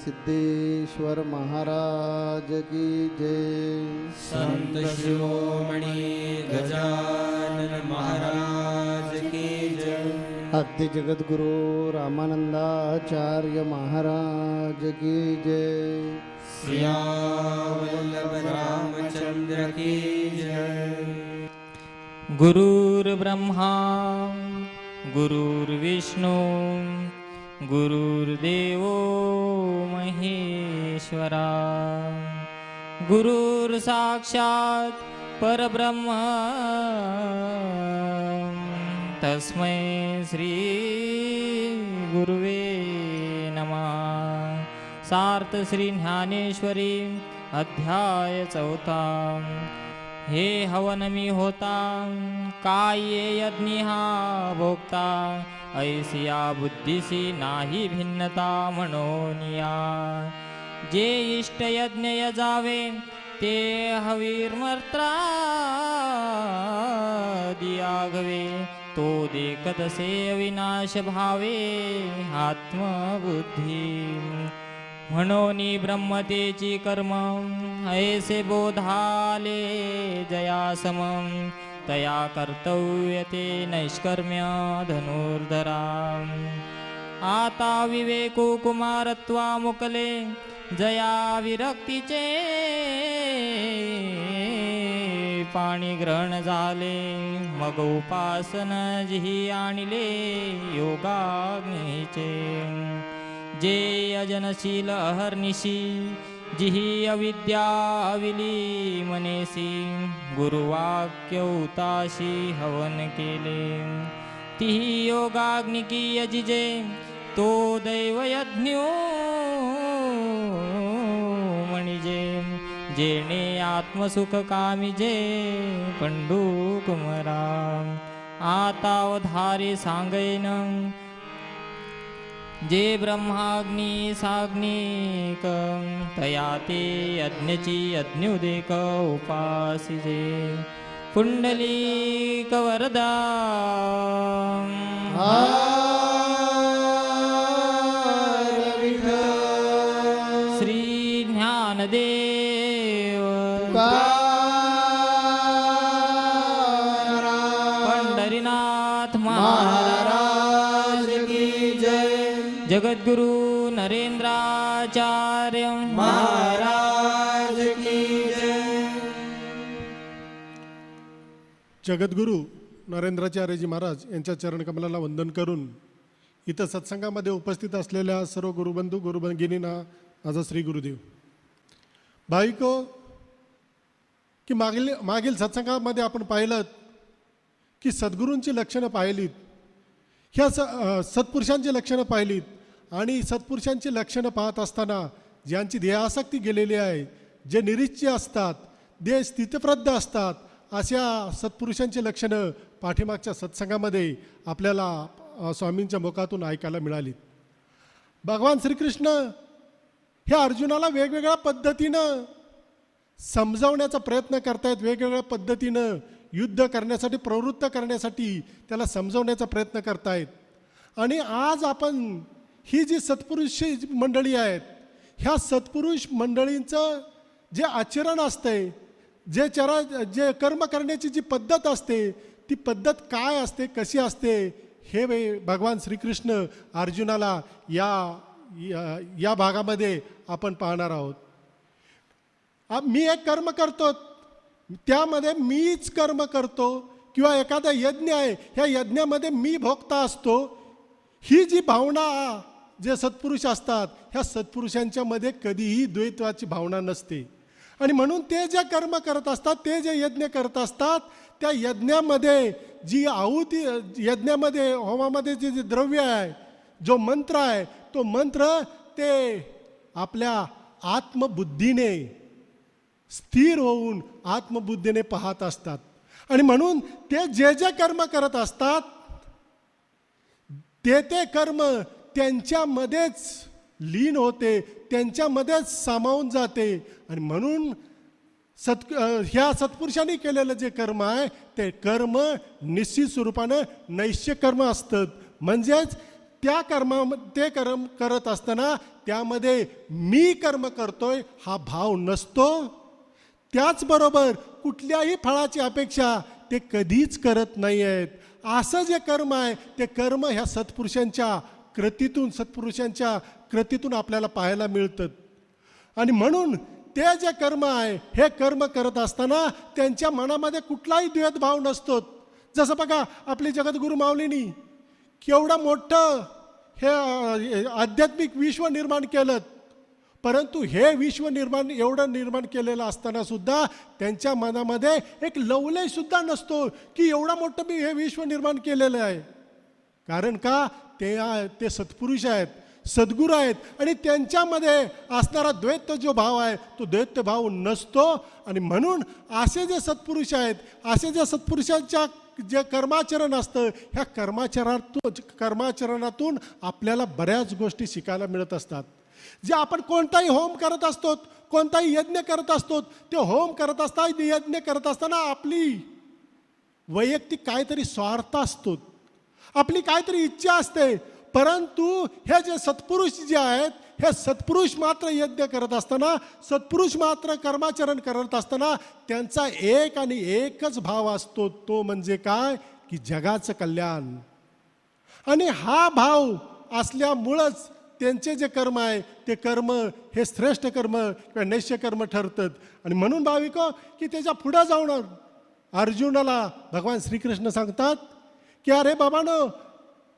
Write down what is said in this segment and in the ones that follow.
काडसिद्धेश्वर महाराज की जय। संत शिरोमणी गजानन महाराज की जय। आद्य जगद्गुरु रामानंदाचार्य महाराज की जय। सियावल्लभ रामचंद्र की जय। गुरुर्ब्रह्मा गुरुर्विष्णू गुरुर्देवो महेश्वरा गुरुर्साक्षात् परब्रह्म तस्मै श्री गुरुवे नमः. सार्थ श्री ज्ञानेश्वरी अध्याय चौथा. हे हवनमी होता काय यज्ञ हा भोगता ऐसिया बुद्धीसी नाही भिन्नता म्हणोनिया जे इष्ट यज्ञ यजावे ते हवीर्मर्त्रा दियागवे. तो देखतसे अविनाश भावे आत्मबुद्धी. म्हणून ब्रह्मतेची कर्म ऐसे बोधाले जयासम तया कर्तव्य ते नैष्कर्म्य धनुर्धरा। आता विवेको कुमारत्वा मुकले जया विरक्तीचे पाणी ग्रहण झाले मग उपासन जिही आणले योगाग्नीचे। जे अजनशील अहर्निशी जिही अविद्या अविली मनेसी गुरुवाक्य उताशी हवन केले. तिही योगाग्निकी यजिजे तो दैवयज्ञो म्हणजे जेणे आत्मसुख कामिजे पंडू कुमरा आता सांगेन जे ब्रह्माग्नी साग्निक तया ते यज्ञची यज्ञोदेक उपासिजे। पुंडलीक जगद्गुरु नरेंद्राचार्य। महाराज की जय। जगद्गुरू नरेंद्राचार्यजी महाराज यांच्या चरणकमलाला वंदन करून इथं सत्संगामध्ये उपस्थित असलेल्या सर्व गुरुबंधू गुरुभगिनींना माझा श्री गुरुदेव. भाविको की मागील मागील सत्संगामध्ये आपण पाहिलं की सद्गुरूंची लक्षणं पाहिलीत ह्या स सत्पुरुषांची लक्षणं पाहिलीत आणि सत्पुरुषांची लक्षणं पाहत असताना ज्यांची ध्येयासक्ती गेलेली आहे जे निरीच्य असतात जे स्थितप्रद्ध असतात अशा सत्पुरुषांची लक्षणं पाठीमागच्या सत्संगामध्ये आपल्याला स्वामींच्या मुखातून ऐकायला मिळाली. भगवान श्रीकृष्ण हे अर्जुनाला वेगवेगळ्या पद्धतीनं समजावण्याचा प्रयत्न करतायत वेगवेगळ्या पद्धतीनं युद्ध करण्यासाठी प्रवृत्त करण्यासाठी त्याला समजवण्याचा प्रयत्न करतायत. आणि आज आपण ही जी सत्पुरुष मंडळी आहेत ह्या सत्पुरुष मंडळींचं जे आचरण असतंय जे चरा जे कर्म करण्याची जी पद्धत असते ती पद्धत काय असते कशी असते हे वे भगवान श्रीकृष्ण अर्जुनाला या या- या भागामध्ये आपण पाहणार आहोत. मी एक कर्म करतो त्यामध्ये मीच कर्म करतो किंवा एखादा यज्ञ आहे ह्या यज्ञामध्ये मी भोगता असतो ही जी भावना जे सत्पुरुष असतात ह्या सत्पुरुषांच्यामध्ये कधीही द्वैत्वाची भावना नसते. आणि म्हणून ते जे कर्म करत असतात ते जे यज्ञ करत असतात त्या यज्ञामध्ये जी आहुती यज्ञामध्ये होमामध्ये जे जे द्रव्य आहे जो मंत्र आहे तो मंत्र ते आपल्या आत्मबुद्धीने स्थिर होऊन आत्मबुद्धीने पाहत असतात. आणि म्हणून ते जे जे कर्म करत असतात ते ते कर्म त्यांच्यामध्येच लीन होते त्यांच्यामध्येच सामावून जाते. आणि म्हणून सत् ह्या सत्पुरुषांनी केलेलं जे कर्म आहे ते कर्म निश्चित स्वरूपानं नैश्य कर्म असतं म्हणजेच त्या कर्मा ते कर्म करत असताना त्यामध्ये मी कर्म करतोय हा भाव नसतो. त्याचबरोबर कुठल्याही फळाची अपेक्षा ते कधीच करत नाही आहेत असं जे कर्म आहे ते कर्म ह्या सत्पुरुषांच्या कृतीतून सत्पुरुषांच्या कृतीतून आपल्याला पाहायला मिळतं. आणि म्हणून ते जे कर्म आहे हे कर्म करत असताना त्यांच्या मनामध्ये कुठलाही द्वेदभाव नसतो. जसं बघा आपली जगद्गुरु माऊलीनी केवढं मोठं हे आध्यात्मिक विश्व निर्माण केलं. परंतु हे विश्व निर्माण एवढं निर्माण केलेलं असताना सुद्धा त्यांच्या मनामध्ये एक लवलयसुद्धा नसतो की एवढं मोठं मी हे विश्व निर्माण केलेलं आहे. कारण का? ते ते सत्पुरुष आहेत सद्गुरू आहेत आणि त्यांच्यामध्ये असणारा द्वैत जो भाव आहे तो द्वैत भाव नसतो. आणि म्हणून असे जे सत्पुरुष आहेत असे जे सत्पुरुषांच्या जे कर्माचरण असतं ह्या कर्माचरणातून कर्माचरणातून आपल्याला बऱ्याच गोष्टी शिकायला मिळत असतात. जे आपण कोणताही होम करत असतो कोणताही यज्ञ करत असतो ते होम करत असता यज्ञ करत असताना आपली वैयक्तिक काहीतरी स्वार्थ असतो. आपली काहीतरी इच्छा असते. परंतु हे जे सत्पुरुष जे आहेत हे सत्पुरुष मात्र यज्ञ करत असताना सत्पुरुष मात्र कर्माचरण करत असताना त्यांचा एक आणि एकच भाव असतो तो म्हणजे काय? की जगाचं कल्याण. आणि हा भाव असल्यामुळंच त्यांचे जे कर्म आहे ते कर्म हे श्रेष्ठ कर्म किंवा नैश्यकर्म ठरतात. आणि म्हणून भाविको की त्याच्या पुढं जाऊन अर्जुनाला भगवान श्रीकृष्ण सांगतात की अरे बाबानं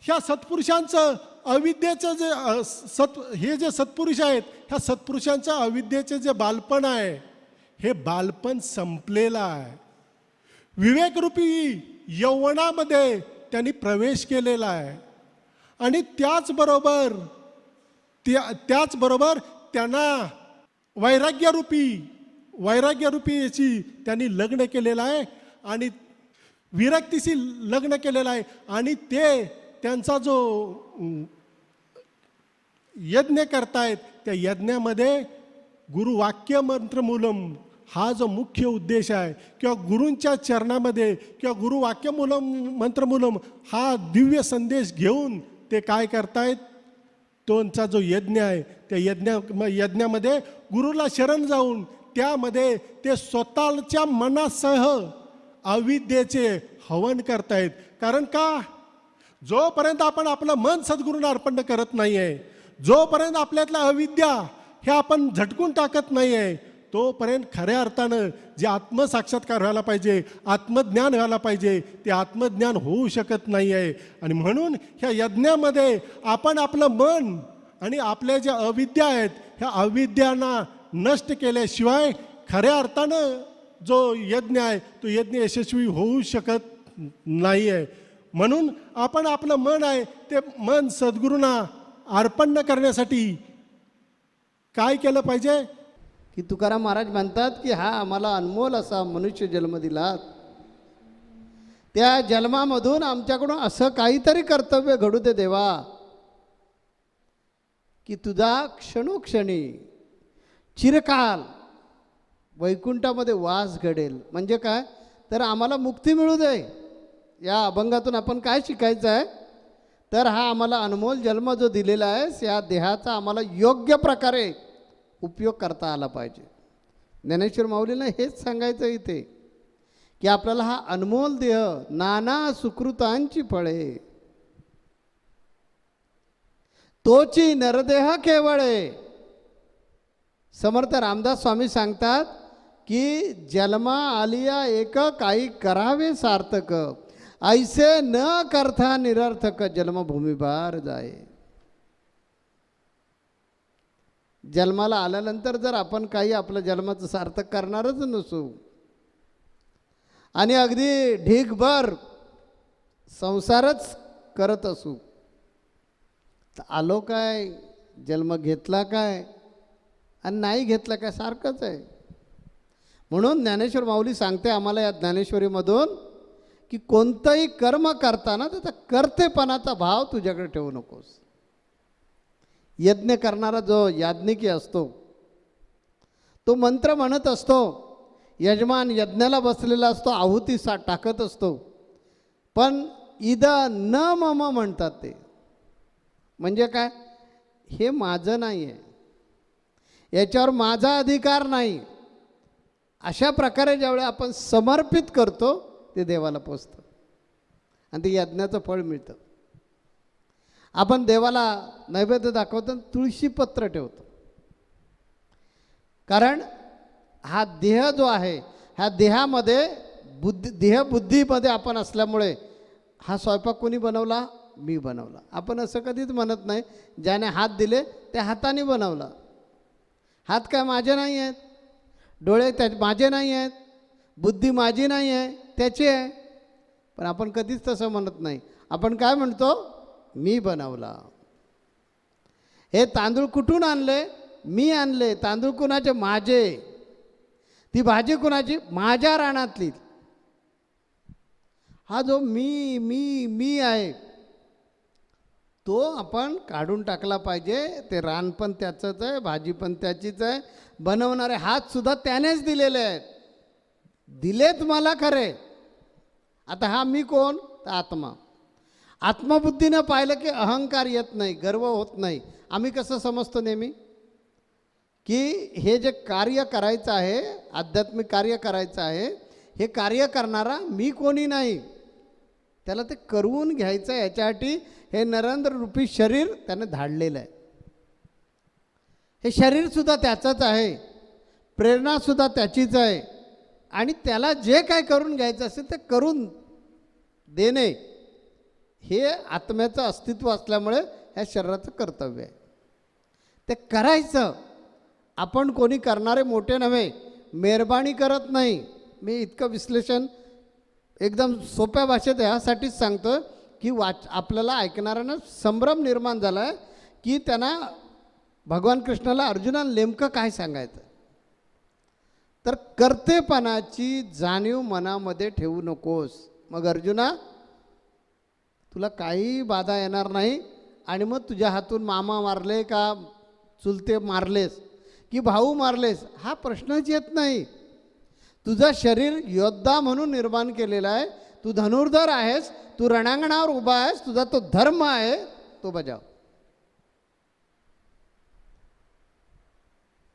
ह्या सत्पुरुषांचं अविद्येचं जे सत् हे जे सत्पुरुष आहेत ह्या सत्पुरुषांचं अविद्येचे जे बालपण आहे हे बालपण संपलेलं आहे. विवेकरूपी यौवनामध्ये त्यांनी प्रवेश केलेला आहे. आणि त्याचबरोबर त्या त्याचबरोबर त्यांना वैराग्यरूपी वैराग्यरूपी याची त्यांनी लग्न केलेलं आहे. आणि विरक्तीशी लग्न केलेलं आहे आणि ते त्यांचा जो यज्ञ करतायत त्या यज्ञामध्ये गुरुवाक्य मंत्रमूलम हा जो मुख्य उद्देश आहे किंवा गुरूंच्या चरणामध्ये किंवा गुरुवाक्य मूलम मंत्रमूलम हा दिव्य संदेश घेऊन ते काय करतायत? त्यांचा जो यज्ञ आहे त्या यज्ञ म- यज्ञामध्ये गुरुला शरण जाऊन त्यामध्ये ते स्वतःच्या मनासह अविद्येचे हवन करतायत. कारण का? जोपर्यंत आपण आपलं मन सद्गुरूंना अर्पण करत नाही आहे जोपर्यंत आपल्यातला अविद्या हे आपण झटकून टाकत नाही आहे तोपर्यंत खऱ्या अर्थानं जे आत्मसाक्षात्कार व्हायला पाहिजे आत्मज्ञान व्हायला पाहिजे ते आत्मज्ञान होऊ शकत नाही आहे आणि म्हणून ह्या यज्ञामध्ये आपण आपलं मन आणि आपल्या ज्या अविद्या आहेत ह्या अविद्यांना नष्ट केल्याशिवाय खऱ्या अर्थानं जो यज्ञ आहे तो यज्ञ यशस्वी होऊ शकत नाही आहे म्हणून आपण आपलं मन आहे ते मन सद्गुरूंना अर्पण करण्यासाठी काय केलं पाहिजे? की तुकाराम महाराज म्हणतात की हा आम्हाला अनमोल असा मनुष्य जन्म दिलात त्या जन्मामधून आमच्याकडून असं काहीतरी कर्तव्य घडू दे देवा. की तुझा क्षणोक्षणी चिरकाल वैकुंठामध्ये वास घडेल. म्हणजे काय? तर आम्हाला मुक्ती मिळू दे. या अभंगातून आपण काय शिकायचं आहे? तर हा आम्हाला अनमोल जन्म जो दिलेला आहे या देहाचा आम्हाला योग्य प्रकारे उपयोग करता आला पाहिजे. ज्ञानेश्वर माऊलीनं हेच सांगायचं इथे की आपल्याला हा अनमोल देह नाना सुकृतांची फळे. तोची नरदेह केवळे. समर्थ रामदास स्वामी सांगतात की जन्मा आलिया एक काही करावे सार्थक. ऐसे न करता निरर्थक जन्मभूमीभार जाय. जन्माला आल्यानंतर जर आपण काही आपलं जन्माचं सार्थक करणारच नसू आणि अगदी ढीगभर संसारच करत असू तर आलो काय? जन्म घेतला काय? आणि नाही घेतला काय? सारखंच आहे. म्हणून ज्ञानेश्वर माऊली सांगते आम्हाला या ज्ञानेश्वरीमधून की कोणतंही कर्म करताना त्याचा कर्तेपणाचा भाव तुझ्याकडे ठेवू नकोस. यज्ञ करणारा जो याज्ञिकी असतो तो मंत्र म्हणत असतो यजमान यज्ञाला बसलेला असतो आहुती सा टाकत असतो पण इद न मम म्हणतात ते. म्हणजे काय? हे माझं नाही आहे याच्यावर माझा अधिकार नाही. अशा प्रकारे ज्यावेळी आपण समर्पित करतो ते देवाला पोचतं. आणि ते यज्ञाचं फळ मिळतं. आपण देवाला नैवेद्य दाखवतो तुळशीपत्र ठेवतो. कारण हा देह जो आहे ह्या देहामध्ये बुद्धी देहबुद्धीमध्ये आपण असल्यामुळे हा स्वयंपाक कोणी बनवला? मी बनवला. आपण असं कधीच म्हणत नाही ज्याने हात दिले त्या हाताने बनवला. हात काय माझे नाही आहेत. डोळे त्या माझे नाही आहेत बुद्धी माझी नाही आहे त्याची आहे. पण आपण कधीच तसं म्हणत नाही. आपण काय म्हणतो? मी बनवला. हे तांदूळ कुठून आणले? मी आणले. तांदूळ कुणाचे? माझे. ती भाजी कुणाची? माझ्या रानातली. हा जो मी मी मी आहे तो आपण काढून टाकला पाहिजे. ते रान पण त्याचंच आहे भाजी पण त्याचीच आहे. बनवणारे हातसुद्धा त्यानेच दिलेले आहेत. दिलेत मला खरे. आता हा मी कोण? तर आत्मा. आत्मबुद्धीनं पाहिलं की अहंकार येत नाही गर्व होत नाही. आम्ही कसं समजतो नेहमी? की हे जे कार्य करायचं आहे आध्यात्मिक कार्य करायचं आहे हे कार्य करणारा मी कोणी नाही. त्याला ते करून घ्यायचं आहे याच्यासाठी हे नरेंद्र रूपी शरीर त्याने धाडलेलं आहे. हे शरीरसुद्धा त्याचंच आहे. प्रेरणासुद्धा त्याचीच आहे. आणि त्याला जे काय करून घ्यायचं असेल ते करून देणे हे आत्म्याचं अस्तित्व असल्यामुळे ह्या शरीराचं कर्तव्य आहे. ते करायचं. आपण कोणी करणारे मोठे नव्हे. मेहरबानी करत नाही. मी इतकं विश्लेषण एकदम सोप्या भाषेत ह्यासाठीच सांगतो की वाच आपल्याला ऐकणाऱ्यांना संभ्रम निर्माण झाला आहे की त्यांना भगवान कृष्णाला अर्जुनाला नेमकं काय सांगायचं? तर कर्तेपणाची जाणीव मनामध्ये ठेवू नकोस. मग अर्जुना तुला काही बाधा येणार नाही आणि मग तुझ्या हातून मामा मारले का चुलते मारलेस की भाऊ मारलेस हा प्रश्नच येत नाही. तुझं शरीर योद्धा म्हणून निर्माण केलेलं आहे. तू धनुर्धर आहेस तू रणांगणावर उभा आहेस तुझा तो धर्म आहे तो बजाव.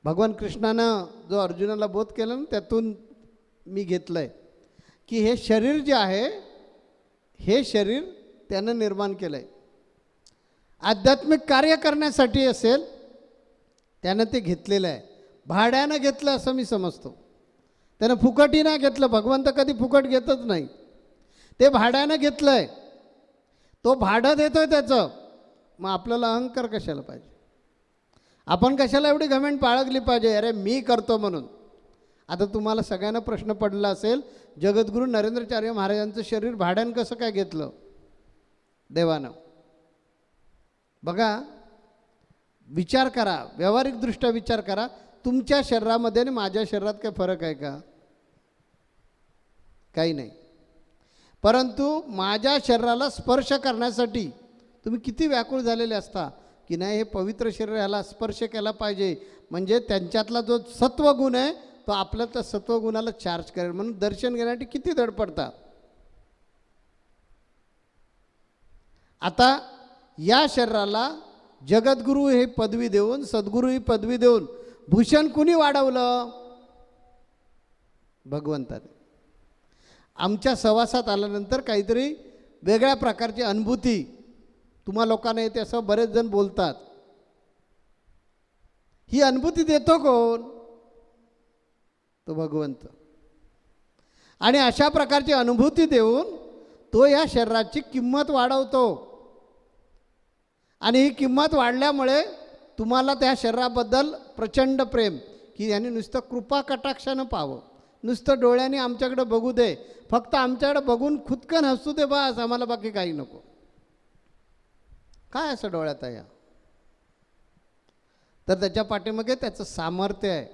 भगवान कृष्णानं जो अर्जुनाला बोध केला ना त्यातून मी घेतलं आहे की हे शरीर जे आहे हे शरीर त्यानं निर्माण केलं आहे आध्यात्मिक कार्य करण्यासाठी असेल त्यानं ते घेतलेलं आहे. भाड्यानं घेतलं असं मी समजतो. त्यानं फुकटी नाही घेतलं भगवंत कधी फुकट घेतच नाही. ते भाड्यानं घेतलं आहे तो भाडं देतो आहे त्याचं. मग आपल्याला अहंकार कशाला पाहिजे? आपण कशाला एवढी घमेंट बाळगली पाहिजे? अरे मी करतो म्हणून. आता तुम्हाला सगळ्यांना प्रश्न पडला असेल जगद्गुरू नरेंद्रचार्य महाराजांचं शरीर भाड्यानं कसं काय घेतलं? देवानं. बघा विचार करा व्यावहारिकदृष्ट्या विचार करा. तुमच्या शरीरामध्ये आणि माझ्या शरीरात काय फरक आहे का? काही नाही. परंतु माझ्या शरीराला स्पर्श करण्यासाठी तुम्ही किती व्याकुळ झालेले असता? की नाही हे पवित्र शरीर ह्याला स्पर्श केला पाहिजे. म्हणजे त्यांच्यातला जो सत्वगुण आहे तो आपल्यातल्या सत्वगुणाला चार्ज करेल. म्हणून दर्शन घेण्यासाठी किती धडपडतात आता या शरीराला जगद्गुरू हे पदवी देऊन सद्गुरू ही पदवी देऊन भूषण कुणी वाढवलं? भगवंताने आमच्या सहवासात आल्यानंतर काहीतरी वेगळ्या प्रकारची अनुभूती तुम्हा लोकांना येते असं बरेच जण बोलतात. ही अनुभूती देतो कोण? तो भगवंत. आणि अशा प्रकारची अनुभूती देऊन तो या शरीराची किंमत वाढवतो. आणि ही किंमत वाढल्यामुळे तुम्हाला त्या शरीराबद्दल प्रचंड प्रेम की यांनी नुसतं कृपा कटाक्षानं पाहावं. नुसतं डोळ्याने आमच्याकडे बघू दे. फक्त आमच्याकडे बघून खुदकन हसू दे बस आम्हाला बाकी काही नको. काय असं डोळ्यात आहे? या तर त्याच्या पाठीमागे त्याचं सामर्थ्य आहे.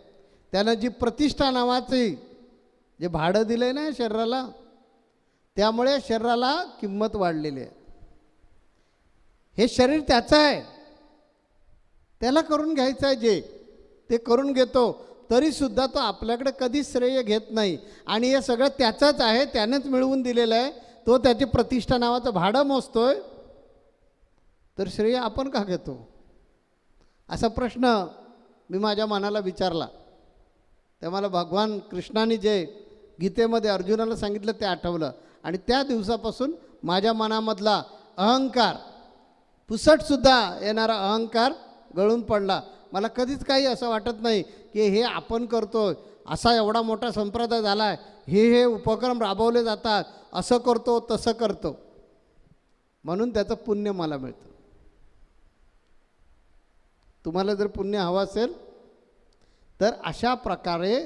त्यानं जी प्रतिष्ठा नावाची जे भाडं दिलं आहे ना शरीराला त्यामुळे शरीराला किंमत वाढलेली आहे. हे शरीर त्याचं आहे. त्याला करून घ्यायचं आहे जे ते करून घेतो तरीसुद्धा तो आपल्याकडे कधीच श्रेय घेत नाही. आणि हे सगळं त्याचंच आहे त्यानंच मिळवून दिलेलं आहे. तो त्याची प्रतिष्ठा नावाचं भाडं मोजतोय तर श्रेय आपण का घेतो? असा प्रश्न मी माझ्या मनाला विचारला. तेव्हा मला भगवान कृष्णाने जे गीतेमध्ये अर्जुनाला सांगितलं ते आठवलं. आणि त्या दिवसापासून माझ्या मनामधला अहंकार पुसटसुद्धा येणारा अहंकार गळून पडला. मला कधीच काही असं वाटत नाही की हे आपण करतो असा एवढा मोठा संप्रदाय झाला आहे हे हे उपक्रम राबवले जातात असं करतो तसं करतो. म्हणून त्याचं पुण्य मला मिळतं. तुम्हाला जर पुण्य हवं असेल तर अशा प्रकारे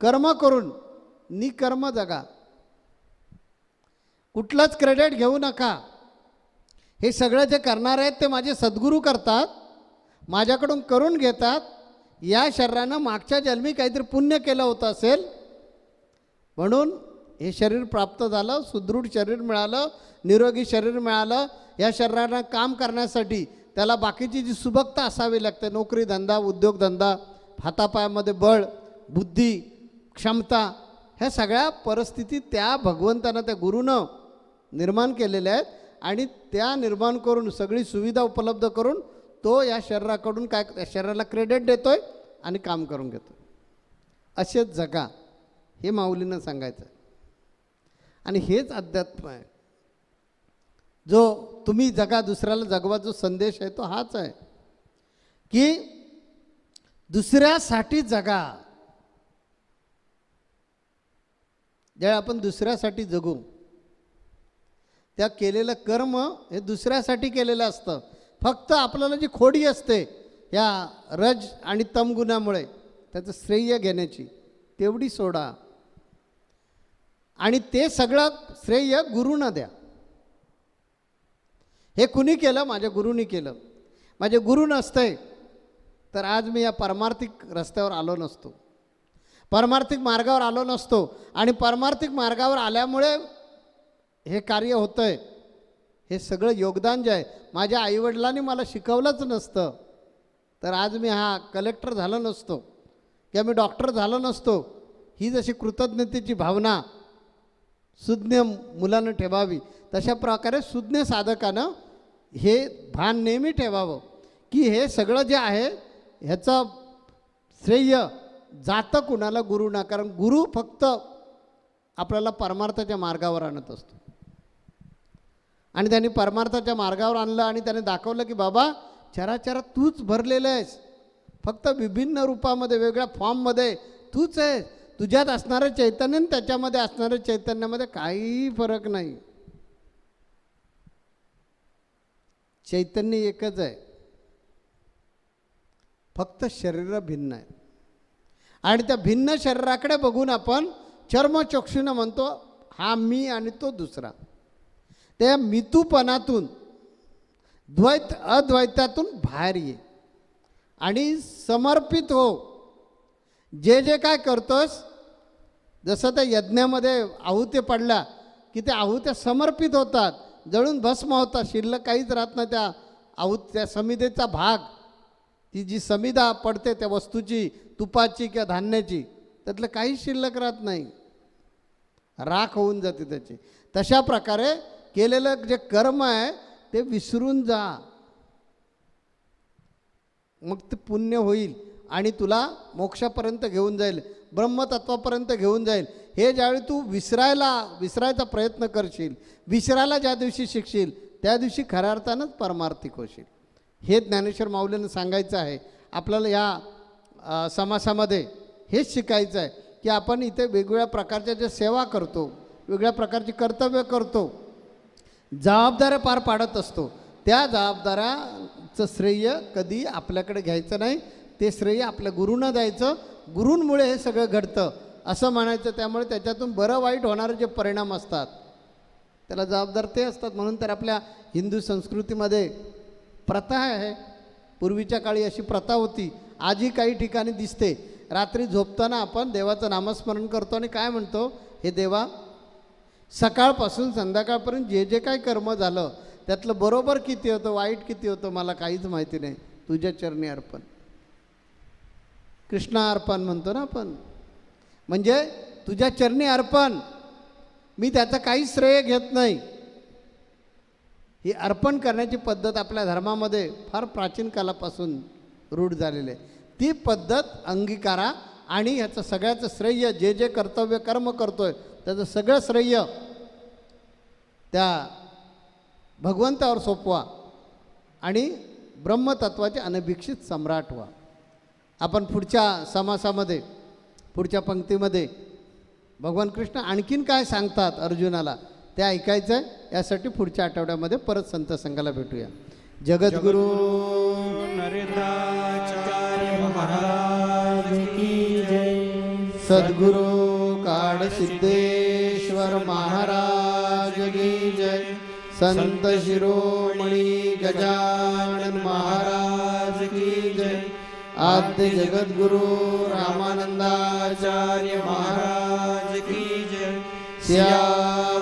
कर्म करून निकर्म जगा. कुठलंच क्रेडिट घेऊ नका. हे सगळं जे करणार आहेत ते माझे सद्गुरू करतात माझ्याकडून करून घेतात. या शरीरानं मागच्या जन्मी काहीतरी पुण्य केलं होतं असेल म्हणून हे शरीर प्राप्त झालं सुदृढ शरीर मिळालं निरोगी शरीर मिळालं. या शरीरानं काम करण्यासाठी त्याला बाकीची जी सुबकता असावी लागते नोकरी धंदा उद्योगधंदा हातापायामध्ये बळ बुद्धी क्षमता ह्या सगळ्या परिस्थिती त्या भगवंतानं त्या गुरुनं निर्माण केलेल्या आहेत आणि त्या निर्माण करून सगळी सुविधा उपलब्ध करून तो या शरीराकडून काय या शरीराला क्रेडिट देतो आहे आणि काम करून घेतो असेच जगा हे माऊलीनं सांगायचं. आहे आणि हेच अध्यात्म आहे. जो तुम्ही जगा दुसऱ्याला जगवा जो संदेश आहे तो हाच आहे. की दुसऱ्यासाठी जगा. ज्यावेळी आपण दुसऱ्यासाठी जगू त्या केलेलं कर्म हे दुसऱ्यासाठी केलेलं असतं. फक्त आपल्याला जी खोडी असते या रज आणि तमगुणामुळे त्याचं श्रेय घेण्याची तेवढी सोडा. आणि ते सगळं श्रेय गुरुनं द्या. हे कुणी केलं? माझ्या गुरुनी केलं. माझे गुरु नसते तर आज मी या परमार्थिक रस्त्यावर आलो नसतो. परमार्थिक मार्गावर आलो नसतो आणि परमार्थिक मार्गावर आल्यामुळे हे कार्य होतं आहे हे सगळं योगदान जे आहे माझ्या आईवडिलांनी मला शिकवलंच नसतं. तर आज मी हा कलेक्टर झालो नसतो किंवा मी डॉक्टर झालो नसतो ही जशी कृतज्ञतेची भावना सुज्ञ मुलानं ठेवावी तशा प्रकारे सुज्ञ साधकानं हे भान नेहमी ठेवावं. की हे सगळं जे आहे ह्याचं श्रेय जातं कुणाला गुरुना कारण गुरु फक्त आपल्याला परमार्थाच्या मार्गावर आणत असतो. आणि त्यांनी परमार्थाच्या मार्गावर आणलं आणि त्याने दाखवलं की बाबा चराचरा तूच भरलेलं आहेस. फक्त विभिन्न रूपामध्ये वेगळ्या फॉर्ममध्ये तूच आहे तुझ्यात असणारं चैतन्य आणि त्याच्यामध्ये असणाऱ्या चैतन्यामध्ये काही फरक नाही. चैतन्य एकच आहे. फक्त शरीर भिन्न आहे. आणि त्या भिन्न शरीराकडे बघून आपण चर्मचक्षुनं म्हणतो हा मी आणि तो दुसरा. त्या मितूपणातून द्वैत अद्वैतातून बाहेर ये. आणि समर्पित हो. जे जे काय करतोस जसं त्या यज्ञामध्ये आहुती पडल्या की त्या आहुत्या समर्पित होतात. जळून भस्म होता. शिल्लक काहीच राहत नाही त्या आहुत त्या समिधेचा भाग. ती जी समिधा पडते त्या वस्तूची तुपाची किंवा धान्याची त्यातलं काहीच शिल्लक राहत नाही. राख होऊन जाते त्याची. तशा प्रकारे केलेलं जे कर्म आहे ते विसरून जा. मग ते पुण्य होईल आणि तुला मोक्षापर्यंत घेऊन जाईल ब्रह्मतत्वापर्यंत घेऊन जाईल. हे ज्यावेळी तू विसरायला विसरायचा प्रयत्न करशील विसरायला ज्या दिवशी शिकशील त्या दिवशी खऱ्या अर्थानंच परमार्थिक होशील. हे ज्ञानेश्वर माऊलीनं सांगायचं आहे. आपल्याला या समासामध्ये हेच शिकायचं आहे की आपण इथे वेगवेगळ्या प्रकारच्या ज्या सेवा करतो वेगळ्या प्रकारची कर्तव्य करतो जबाबदाऱ्या पार पाडत असतो त्या जबाबदाऱ्याचं श्रेय कधी आपल्याकडे घ्यायचं नाही. ते श्रेय आपल्या गुरूंना द्यायचं. गुरूंमुळे हे सगळं घडतं. असं म्हणायचं त्यामुळे त्याच्यातून बरं वाईट होणारे जे परिणाम असतात त्याला जबाबदार ते असतात. म्हणून तर आपल्या हिंदू संस्कृतीमध्ये प्रथा आहे. पूर्वीच्या काळी अशी प्रथा होती. आजही काही ठिकाणी दिसते. रात्री झोपताना आपण देवाचं नामस्मरण करतो आणि काय म्हणतो? हे देवा सकाळपासून संध्याकाळपर्यंत जे जे काही कर्म झालं त्यातलं बरोबर किती होतं वाईट किती होतं मला काहीच माहिती नाही. तुझ्या चरणी अर्पण. कृष्णा अर्पण म्हणतो ना आपण. म्हणजे तुझ्या चरणी अर्पण. मी त्याचं काही श्रेय घेत नाही. ही अर्पण करण्याची पद्धत आपल्या धर्मामध्ये फार प्राचीन कालापासून रूढ झालेली आहे. ती पद्धत अंगीकारा आणि ह्याचं सगळ्याचं श्रेय जे जे कर्तव्य कर्म करतोय त्याचं सगळं श्रेय त्या भगवंतावर सोपवा आणि ब्रह्मतत्वाचे अनभिक्षित सम्राट व्हा. आपण पुढच्या समासामध्ये पुढच्या पंक्तीमध्ये. भगवान कृष्ण आणखीन काय सांगतात अर्जुनाला? ते ऐकायचं आहे यासाठी पुढच्या आठवड्यामध्ये परत संत संघाला भेटूया. जगद्गुरू जय सद्गुरु काळ सिद्धेश्वर महाराज की जय. संत शिरोमणी गजानन महाराज की जय. आद्य जगद्गुरु रामानंदाचार्य महाराज की जय. श्या